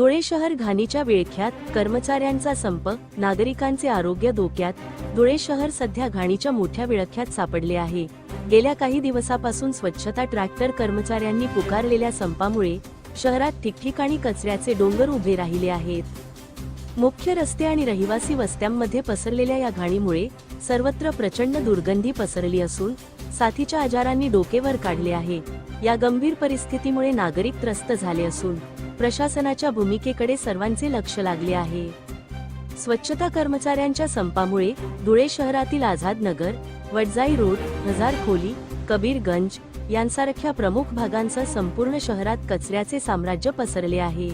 धुळे शहर घाणीच्या विळख्यात कर्मचाऱ्यांचा संप नागरिकांचे आरोग्य धोक्यात धुळे शहर सध्या घाणीच्या मोठ्या विळख्यात सापडले आहे. गेल्या काही दिवसापासून स्वच्छता ट्रॅक्टर कर्मचाऱ्यांनी पुकारलेल्या संपामुळे शहरात ठिकठिकाणी कचऱ्याचे डोंगर उभे राहिले आहेत. मुख्य रस्ते आणि रहिवासी वस्त्यांमध्ये पसरलेल्या या घाणीमुळे सर्वत्र प्रचंड दुर्गंधी पसरली असून साथीच्या आजारांनी डोकेवर काढले आहे. या गंभीर परिस्थितीमुळे नागरिक त्रस्त झाले असून प्रशासनाच्या भूमिकेकडे सर्वांचे लक्ष लागले आहे. स्वच्छता कर्मचाऱ्यांच्या संपामुळे धुळे शहरातील आझाद नगर वडजाई रोड हजार खोली कबीरगंज यांसारख्या प्रमुख भागांसह संपूर्ण शहरात कचऱ्याचे साम्राज्य पसरले आहे.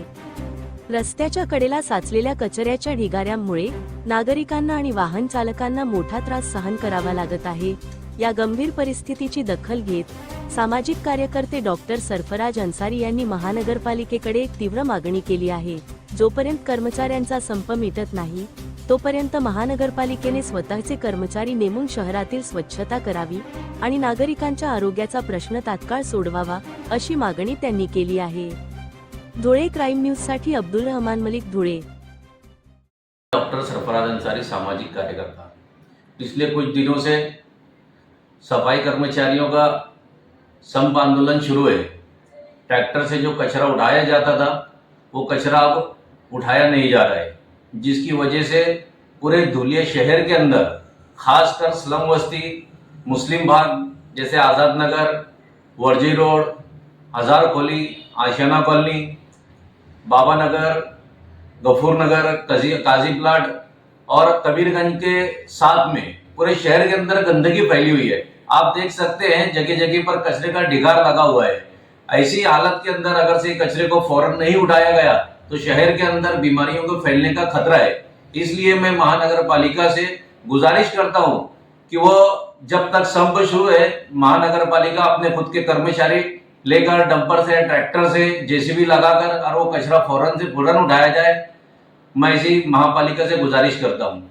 रस्त्याच्या कडेला साचलेल्या कचऱ्याच्या ढिगाऱ्यांमुळे नागरिकांना आणि वाहन चालकांना मोठा त्रास सहन करावा लागत आहे. या गंभीर परिस्थितीची दखल घेत सामाजिक कार्यकर्ते डॉक्टर सरफराज अन्सारी यांनी महानगरपालिकेकडे एक तीव्र मागणी केली आहे. जोपर्यंत कर्मचाऱ्यांचा संप मिटत नाही तोपर्यंत महानगरपालिकेने स्वतःचे कर्मचारी नेमून शहरातील स्वच्छता करावी आणि नागरिकांच्या आरोग्याचा प्रश्न तात्काळ सोडवावा अशी मागणी त्यांनी केली आहे. धुळे क्राईम न्यूजसाठी अब्दुल रहमान मलिक धुळे. डॉक्टर सरफराज अंसारी सामाजिक कार्यकर्ता. पिछले कुछ दिनों से सफ़ाई कर्मचारियों का संप आंदोलन शुरू है। ट्रैक्टर से जो कचरा उठाया जाता था, वो कचरा अब उठाया नहीं जा रहा है, जिसकी वजह से पूरे धुलिया शहर के अंदर, खासकर स्लम बस्ती मुस्लिम भाग, जैसे आज़ाद नगर, वर्जी रोड हज़ार खोली आशियाना कॉलोनी, बाबा नगर, गफूर नगर, कजी, काजी प्लाट और कबीरगंज के साथ में, पूरे शहर के अंदर गंदगी फैली हुई है। आप देख सकते हैं जगह जगह पर कचरे का ढिगार लगा हुआ है। ऐसी हालत के अंदर अगर से कचरे को फ़ौरन नहीं उठाया गया तो शहर के अंदर बीमारियों को फैलने का खतरा है। इसलिए मैं महानगर पालिका से गुजारिश करता हूँ कि वो जब तक संप शुरू है महानगर पालिका अपने खुद के कर्मचारी लेकर डंपर से, ट्रैक्टर से, जेसीबी लगाकर और वो कचरा फ़ौरन से फ़ौरन उठाया जाए, मैं इसी महापालिका से गुजारिश करता हूँ।